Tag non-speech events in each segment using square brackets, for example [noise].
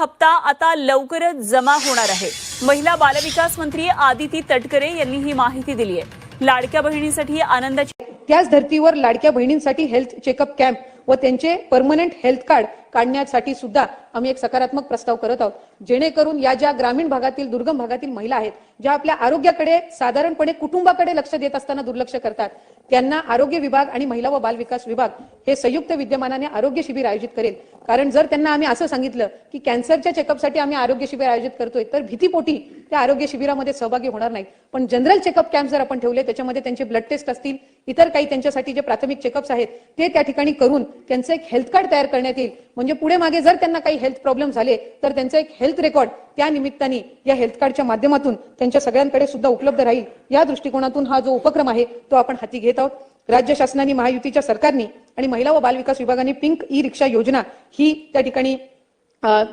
हप्ता आता लवकरच जमा होणार आहे. महिला बालविकास मंत्री आदिती तटकरे यांनी ही माहिती दिली आहे. लाडक्या बहिणीसाठी आनंदाची त्याच धर्तीवर लाडक्या बहिणींसाठी हेल्थ चेकअप कॅम्प व त्यांचे परमनंट हेल्थ कार्ड काढण्यासाठी सुद्धा आम्ही एक सकारात्मक प्रस्ताव करत आहोत. जेणेकरून या ज्या ग्रामीण भागातील दुर्गम भागातील महिला आहेत ज्या आपल्या आरोग्याकडे साधारणपणे कुटुंबाकडे लक्ष देत असताना दुर्लक्ष करतात त्यांना आरोग्य विभाग आणि महिला व बाल विकास विभाग हे संयुक्त विद्यमानाने आरोग्य शिबिर आयोजित करेल. कारण जर त्यांना आम्ही असं सांगितलं की कॅन्सरच्या चेकअपसाठी आम्ही आरोग्य शिबिर आयोजित करतोय तर भीतीपोटी त्या आरोग्य शिबिरामध्ये सहभागी होणार नाहीत. पण जनरल चेकअप कॅम्प जर आपण ठेवले त्याच्यामध्ये त्यांचे ब्लड टेस्ट असतील इतर काही त्यांच्यासाठी जे प्राथमिक चेकअप्स आहेत ते त्या ठिकाणी करून त्यांचं एक हेल्थ कार्ड तयार करण्यात येईल. म्हणजे पुढे मागे जर त्यांना काही हेल्थ प्रॉब्लेम झाले तर त्यांचं एक हेल्थ रेकॉर्ड त्या निमित्ताने या हेल्थ कार्डच्या माध्यमातून त्यांच्या सगळ्यांकडे सुद्धा उपलब्ध राहील. या दृष्टिकोनातून हा जो उपक्रम आहे तो आपण हाती घेत आहोत. राज्य शासनाने महायुतीच्या सरकारने आणि महिला व बालविकास विभागाने पिंक ई रिक्षा योजना ही त्या ठिकाणी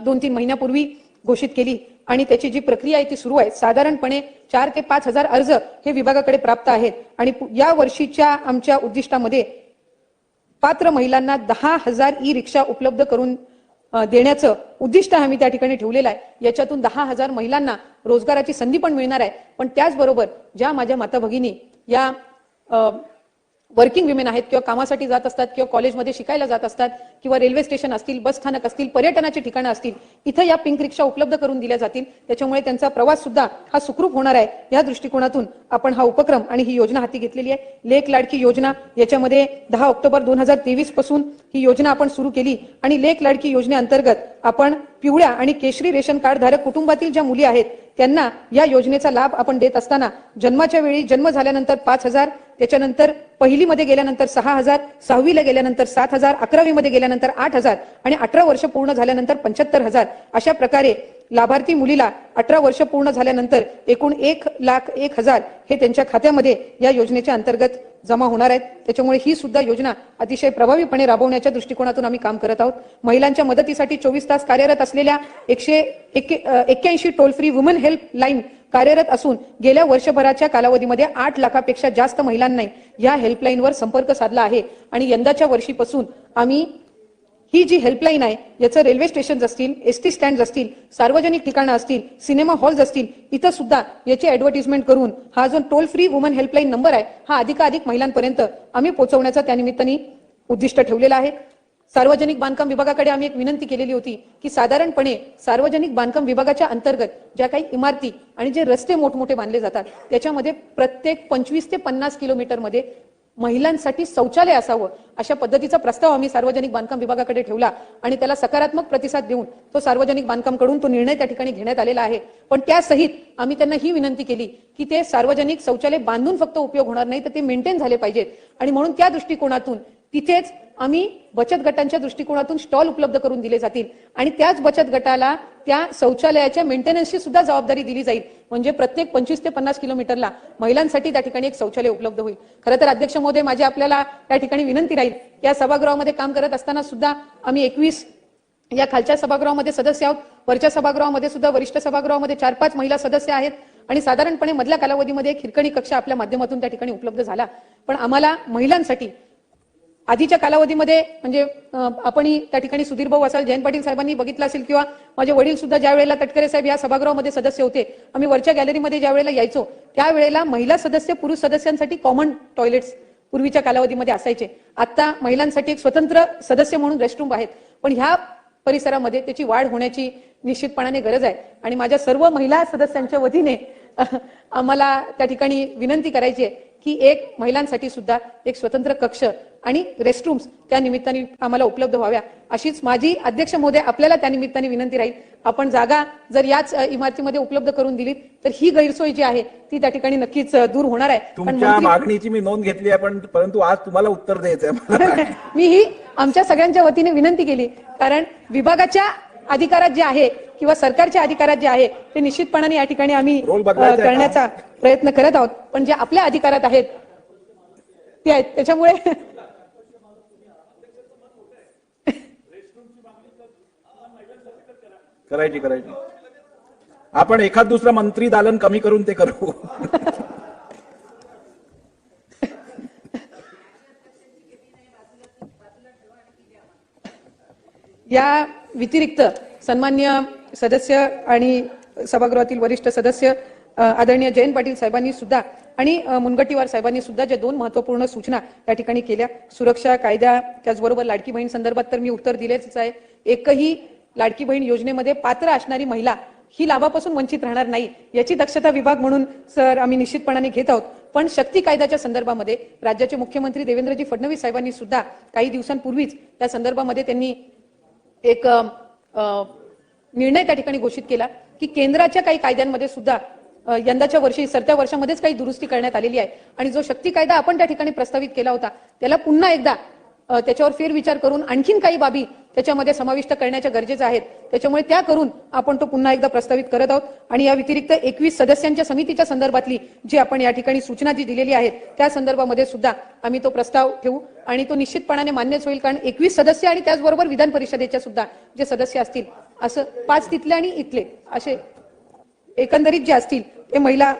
दोन तीन महिन्यापूर्वी घोषित केली आणि त्याची जी प्रक्रिया आहे ती सुरू आहे. साधारणपणे चार ते पाच हजार अर्ज हे विभागाकडे प्राप्त आहेत आणि या वर्षीच्या आमच्या उद्दिष्टामध्ये पात्र महिलांना दहा हजार ई रिक्षा उपलब्ध करून देण्याचं उद्दिष्ट आम्ही त्या ठिकाणी ठेवलेलं आहे. याच्यातून दहा हजार महिलांना रोजगाराची संधी पण मिळणार आहे. पण त्याचबरोबर ज्या माझ्या माता भगिनी या वर्किंग विमेन आहेत किंवा कामासाठी जात असतात किंवा कॉलेजमध्ये शिकायला जात असतात किंवा रेल्वे स्टेशन असतील बस स्थानक असतील पर्यटनाची ठिकाणं असतील इथं या पिंक रिक्षा उपलब्ध करून दिल्या जातील. त्याच्यामुळे त्यांचा प्रवास सुद्धा हा सुखरूप होणार आहे. या दृष्टिकोनातून आपण हा उपक्रम आणि ही योजना हाती घेतलेली आहे. लेख लाडकी योजना याच्यामध्ये दहा ऑक्टोबर दोन हजार तेवीसपासून ही योजना आपण सुरू केली. आणि लेख लाडकी योजनेअंतर्गत आपण पिवळ्या आणि केशरी रेशन कार्ड धारक कुटुंबातील ज्या मुली आहेत त्यांना या योजनेचा लाभ आपण देत असताना जन्माच्या वेळी जन्म झाल्यानंतर पाच हजार त्याच्यानंतर पहिलीमध्ये गेल्यानंतर सहा हजार सहावीला गेल्यानंतर सात हजार अकरावीमध्ये गेल्यानंतर आठ हजार आणि अठरा वर्ष पूर्ण झाल्यानंतर पंच्याहत्तर हजार. अशा प्रकारे लाभार्थी मुलीला अठरा वर्ष पूर्ण झाल्यानंतर एकूण एक लाख एक हजार हे त्यांच्या खात्यामध्ये या योजनेच्या अंतर्गत जमा होणार आहेत. त्याच्यामुळे ही सुद्धा योजना अतिशय प्रभावीपणे राबवण्याच्या दृष्टिकोनातून आम्ही काम करत आहोत. महिलांच्या मदतीसाठी चोवीस तास कार्यरत असलेल्या एकशे एक्क्याऐंशी toll free woman help line कार्यरत असून गेल्या वर्षभराच्या कालावधीमध्ये आठ लाखापेक्षा जास्त महिलांनी या हेल्पलाईनवर संपर्क साधला आहे. आणि यंदाच्या वर्षीपासून आम्ही ही जी हेल्पलाईन आहे याचं रेल्वे स्टेशन असतील एस टी स्टँड असतील सार्वजनिक ठिकाणं असतील सिनेमा हॉल्स असतील इथं सुद्धा याची ऍडव्हर्टिजमेंट करून हा जो toll free woman helpline number आहे हा अधिकाधिक महिलांपर्यंत आम्ही पोहोचवण्याचा त्यानिमित्ताने उद्दिष्ट ठेवलेलं आहे. सार्वजनिक बांधकाम विभागाकडे आम्ही एक विनंती केलेली होती की साधारणपणे सार्वजनिक बांधकाम विभागाच्या अंतर्गत ज्या काही इमारती आणि जे रस्ते मोठमोठे बांधले जातात त्याच्यामध्ये प्रत्येक पंचवीस ते पन्नास किलोमीटरमध्ये महिलांसाठी शौचालय असावं अशा पद्धतीचा प्रस्ताव आम्ही सार्वजनिक बांधकाम विभागाकडे ठेवला आणि त्याला सकारात्मक प्रतिसाद देऊन तो सार्वजनिक बांधकामकडून तो निर्णय त्या ठिकाणी घेण्यात आलेला आहे. पण त्यासहित आम्ही त्यांना ही विनंती केली की ते सार्वजनिक शौचालय बांधून फक्त उपयोग होणार नाही तर ते मेंटेन झाले पाहिजेत. आणि म्हणून त्या दृष्टिकोनातून तिथेच आम्ही बचत गटांच्या दृष्टिकोनातून स्टॉल उपलब्ध करून दिले जातील. आणि त्याच बचत गटाला त्या शौचालयाच्या मेंटेनन्सची सुद्धा जबाबदारी दिली जाईल. म्हणजे प्रत्येक पंचवीस ते पन्नास किलोमीटरला महिलांसाठी त्या ठिकाणी एक शौचालय उपलब्ध होईल. खरं तर अध्यक्ष महोदय माझी आपल्याला त्या ठिकाणी विनंती राहील. या सभागृहामध्ये काम करत असताना सुद्धा आम्ही एकवीस या खालच्या सभागृहामध्ये सदस्य आहोत. वरच्या सभागृहामध्ये सुद्धा वरिष्ठ सभागृहामध्ये चार पाच महिला सदस्य आहेत. आणि साधारणपणे मधल्या कालावधीमध्ये एक हिरकणी कक्ष आपल्या माध्यमातून त्या ठिकाणी उपलब्ध झाला. पण आम्हाला महिलांसाठी आधीच्या कालावधीमध्ये म्हणजे आपण आपणही त्या ठिकाणी सुधीर भाऊ असाल जयंत पाटील साहेबांनी बघितलं असेल किंवा माझे वडील सुद्धा ज्या वेळेला तटकरे साहेब या सभागृहामध्ये सदस्य होते आम्ही वरच्या गॅलरीमध्ये ज्या वेळेला यायचो त्यावेळेला महिला सदस्य पुरुष सदस्यांसाठी कॉमन टॉयलेट्स पूर्वीच्या कालावधीमध्ये असायचे. आता महिलांसाठी एक स्वतंत्र सदस्य म्हणून रेस्टरूम आहेत. पण ह्या परिसरामध्ये त्याची वाढ होण्याची निश्चितपणाने गरज आहे. आणि माझ्या सर्व महिला सदस्यांच्या वतीने आम्हाला त्या ठिकाणी विनंती करायची आहे की एक महिलांसाठी सुद्धा एक स्वतंत्र कक्ष आणि रेस्टरूम्स त्या निमित्ताने आम्हाला उपलब्ध व्हाव्या. अशीच माझी अध्यक्ष महोदय आपल्याला त्या निमित्ताने विनंती राहील. आपण जागा जर याच इमारतीमध्ये उपलब्ध करून दिली तर ही गैरसोय जी आहे ती त्या ठिकाणी नक्कीच दूर होणार आहे. मागणीची मी नोंद घेतली आहे पण परंतु आज तुम्हाला उत्तर द्यायचंय मला. [laughs] मी ही आमच्या सगळ्यांच्या वतीने विनंती केली. कारण विभागाच्या अधिकारात जे आहे किंवा सरकारच्या अधिकारात जे आहे ते निश्चितपणाने या ठिकाणी आम्ही? करण्याचा प्रयत्न करत आहोत. पण जे आपल्या अधिकारात आहेत ते आहेत. त्याच्यामुळे करायची करायची. आपण एखाद दुसरा मंत्री दालन कमी करून ते करू. या व्यतिरिक्त सन्मान्य सदस्य आणि सभागृहातील वरिष्ठ सदस्य आदरणीय जयंत पाटील साहेबांनी सुद्धा आणि अ, साहेबांनी सुद्धा ज्या दोन महत्त्वपूर्ण सूचना त्या ठिकाणी केल्या सुरक्षा कायदा त्याचबरोबर लाडकी बहीण संदर्भात तर मी उत्तर दिलेच आहे. एकही लाडकी बहीण योजनेमध्ये पात्र असणारी महिला ही लाभापासून वंचित राहणार नाही याची दक्षता विभाग म्हणून सर आम्ही निश्चितपणाने घेत आहोत. पण शक्ती कायद्याच्या संदर्भामध्ये राज्याचे मुख्यमंत्री देवेंद्रजी फडणवीस साहेबांनी सुद्धा काही दिवसांपूर्वीच त्या संदर्भामध्ये त्यांनी एक निर्णय त्या ठिकाणी घोषित केला की केंद्राच्या काही कायद्यांमध्ये सुद्धा यंदाच्या वर्षी सरत्या वर्षामध्येच काही दुरुस्ती करण्यात आलेली आहे. आणि जो शक्ती कायदा आपण त्या ठिकाणी प्रस्तावित केला होता त्याला पुन्हा एकदा त्याच्यावर फेरविचार करून आणखीन काही बाबी त्याच्यामध्ये समाविष्ट करण्याच्या गरजेच्या आहेत. त्याच्यामुळे त्या करून आपण तो पुन्हा एकदा प्रस्तावित करत आहोत. आणि या व्यतिरिक्त एकवीस सदस्यांच्या समितीच्या संदर्भातली जी आपण या ठिकाणी सूचना जी दिलेली आहे त्या संदर्भामध्ये सुद्धा आम्ही तो प्रस्ताव ठेवू. आणि तो निश्चितपणाने मान्यच होईल कारण एकवीस सदस्य आणि त्याचबरोबर विधान परिषदेच्या सुद्धा जे सदस्य असतील असं पाच तिथले आणि इथले असे एकंदरीत जे असतील हे महिला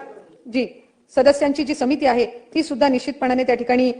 जी सदस्यांची जी समिती आहे ती सुद्धा निश्चितपणाने त्या ठिकाणी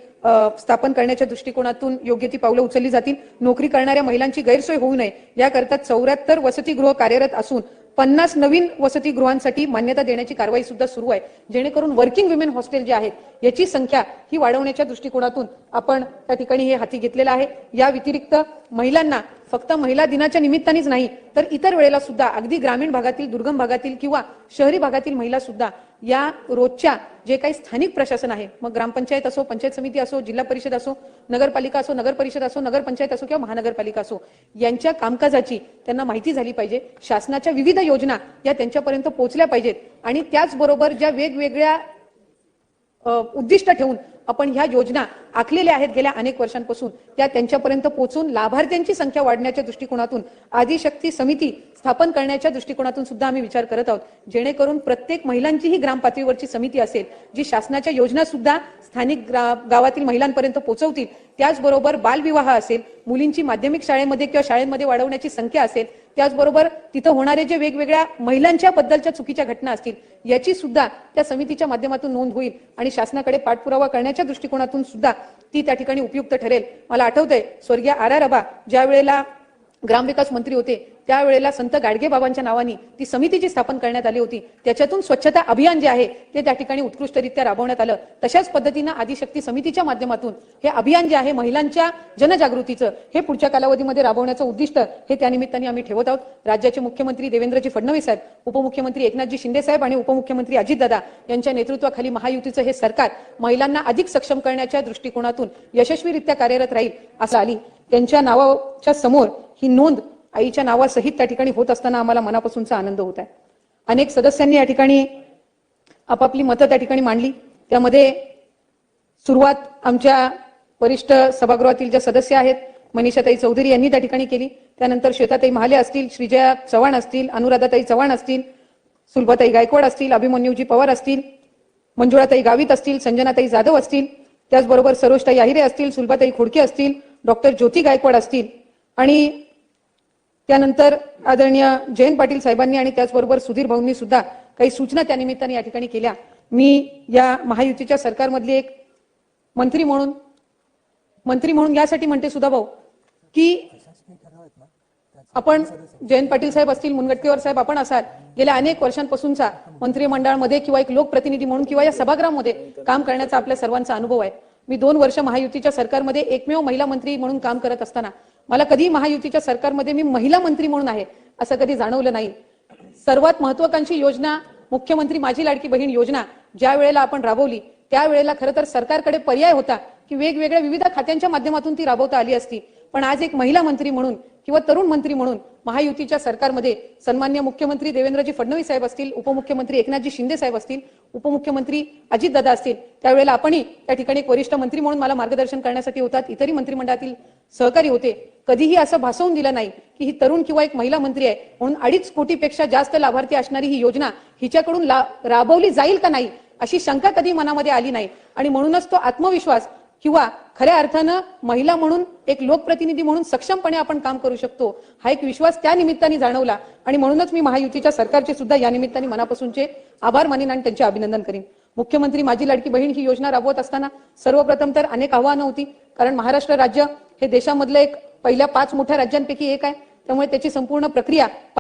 स्थापन करण्याच्या दृष्टिकोनातून योग्य ती पावलं उचलली जातील. नोकरी करणाऱ्या महिलांची गैरसोय होऊ नये. याकरता चौऱ्याहत्तर वसतिगृह कार्यरत असून पन्नास नवीन वसतिगृहांसाठी मान्यता देण्याची कारवाई सुद्धा सुरू आहे. जेणेकरून वर्किंग विमेन हॉस्टेल जे आहेत याची संख्या ही वाढवण्याच्या दृष्टिकोनातून आपण त्या ठिकाणी हे हाती घेतलेलं आहे. या व्यतिरिक्त महिलांना फक्त महिला दिनाच्या निमित्तानेच नाही तर इतर वेळेला सुद्धा अगदी ग्रामीण भागातील दुर्गम भागातील किंवा शहरी भागातील महिला सुद्धा या रोजच्या जे काही स्थानिक प्रशासन आहे मग ग्रामपंचायत असो पंचायत समिती असो जिल्हा परिषद असो नगरपालिका असो नगर परिषद असो नगरपंचायत असो किंवा महानगरपालिका असो यांच्या कामकाजाची त्यांना माहिती झाली पाहिजे. शासनाच्या विविध योजना या त्यांच्यापर्यंत पोहोचल्या पाहिजेत. आणि त्याचबरोबर ज्या वेगवेगळ्या उद्दिष्ट ठेवून आपण ह्या योजना आखलेल्या आहेत गेल्या अनेक वर्षांपासून. त्या त्यांच्यापर्यंत पोहोचून लाभार्थ्यांची संख्या वाढण्याच्या दृष्टिकोनातून आदिशक्ती समिती स्थापन करण्याच्या दृष्टिकोनातून सुद्धा आम्ही विचार करत आहोत. जेणेकरून प्रत्येक महिलांचीही ग्रामपातळीवरची समिती असेल जी शासनाच्या योजना सुद्धा स्थानिक ग्रा- गावातील महिलांपर्यंत पोहोचवतील त्याचबरोबर बालविवाह असेल मुलींची माध्यमिक शाळेमध्ये किंवा शाळेमध्ये वाढवण्याची संख्या असेल त्याचबरोबर तिथं होणारे जे वेगवेगळ्या महिलांच्या बद्दलच्या चुकीच्या घटना असतील याची सुद्धा त्या समितीच्या माध्यमातून नोंद होईल आणि शासनाकडे पाठपुरावा करण्याच्या दृष्टिकोनातून सुद्धा ती त्या ठिकाणी उपयुक्त ठरेल. मला आठवतंय स्वर्गीय आर आर अबा ज्या वेळेला ग्रामविकास मंत्री होते त्यावेळेला संत गाडगे बाबांच्या नावाने ती समिती जी स्थापन करण्यात आली होती त्याच्यातून स्वच्छता अभियान जे आहे ते त्या ठिकाणी उत्कृष्टरित्या राबवण्यात आलं. तशाच पद्धतीनं आदिशक्ती समितीच्या माध्यमातून हे अभियान जे आहे महिलांच्या जनजागृतीचं हे पुढच्या कालावधीमध्ये राबवण्याचं उद्दिष्ट हे त्यानिमित्ताने आम्ही ठेवत आहोत. राज्याचे मुख्यमंत्री देवेंद्रजी फडणवीस साहेब उपमुख्यमंत्री एकनाथजी शिंदे साहेब आणि उपमुख्यमंत्री अजितदादा यांच्या नेतृत्वाखाली महायुतीचं हे सरकार महिलांना अधिक सक्षम करण्याच्या दृष्टिकोनातून यशस्वीरित्या कार्यरत राहील असं आली. त्यांच्या नावाच्या समोर ही नोंद आईच्या नावासहित त्या ठिकाणी होत असताना आम्हाला मनापासूनचा आनंद होत आहे. अनेक सदस्यांनी या ठिकाणी आपापली मतं त्या ठिकाणी मांडली. त्यामध्ये सुरुवात आमच्या वरिष्ठ सभागृहातील ज्या सदस्य आहेत मनीषाताई चौधरी यांनी त्या ठिकाणी केली. त्यानंतर श्वेताताई महाले असतील श्रीजया चव्हाण असतील अनुराधाताई चव्हाण असतील सुलभाताई गायकवाड असतील अभिमन्यूजी पवार असतील मंजुळाताई गावित असतील संजनाताई जाधव असतील त्याचबरोबर सरोजताई आहिरे असतील सुलभाताई खोडके असतील डॉक्टर ज्योती गायकवाड असतील आणि त्यानंतर आदरणीय जयंत पाटील साहेबांनी आणि त्याचबरोबर सुधीर भाऊंनी सुद्धा काही सूचना त्या निमित्ताने या ठिकाणी केल्या. मी या महायुतीच्या सरकारमधली एक मंत्री म्हणून मंत्री म्हणून यासाठी म्हणते सुद्धा भाऊ की आपण जयंत पाटील साहेब असतील मुनगटकेवर साहेब आपण असाल गेल्या अनेक वर्षांपासूनचा मंत्रिमंडळामध्ये किंवा एक लोकप्रतिनिधी म्हणून किंवा या सभागृहामध्ये काम करण्याचा आपल्या सर्वांचा अनुभव आहे. मी दोन वर्ष महायुतीच्या सरकारमध्ये एकमेव महिला मंत्री म्हणून काम करत असताना मला कधी महायुतीच्या सरकारमध्ये मी महिला मंत्री म्हणून आहे असं कधी जाणवलं नाही. सर्वात महत्वाकांक्षी योजना मुख्यमंत्री माझी लाडकी बहीण योजना ज्या वेळेला आपण राबवली त्यावेळेला खरं तर सरकारकडे पर्याय होता की वेगवेगळ्या विविध खात्यांच्या माध्यमातून ती राबवता आली असती. पण आज एक महिला मंत्री म्हणून किंवा तरुण मंत्री म्हणून महायुतीच्या सरकारमध्ये सन्मान्य मुख्यमंत्री देवेंद्रजी फडणवीस साहेब असतील उपमुख्यमंत्री एकनाथजी शिंदे साहेब असतील उपमुख्यमंत्री अजितदादा असतील त्यावेळेला आपणही त्या ठिकाणी एक वरिष्ठ मंत्री म्हणून मला मार्गदर्शन करण्यासाठी होतात इतरही मंत्रिमंडळातील सहकारी होते. कधीही असं भासवून दिलं नाही की ही तरुण किंवा एक महिला मंत्री आहे. म्हणून अडीच कोटीपेक्षा जास्त लाभार्थी असणारी ही योजना हिच्याकडून राबवली जाईल का नाही अशी शंका कधी मनामध्ये आली नाही. आणि म्हणूनच तो आत्मविश्वास किंवा खऱ्या अर्थानं महिला म्हणून एक लोकप्रतिनिधी म्हणून सक्षमपणे आपण काम करू शकतो हा एक विश्वास त्या निमित्ताने जाणवला. आणि म्हणूनच मी महायुतीच्या सरकारचे सुद्धा या निमित्ताने मनापासूनचे आभार मानेन आणि त्यांचे अभिनंदन करीन. मुख्यमंत्री माझी लाडकी बहीण ही योजना राबवत असताना सर्वप्रथम तर अनेक आव्हानं होती कारण महाराष्ट्र राज्य हे देशामधलं एक पहिल्या पाच मोठ्या राज्यांपैकी एक आहे. त्यामुळे त्याची संपूर्ण प्रक्रिया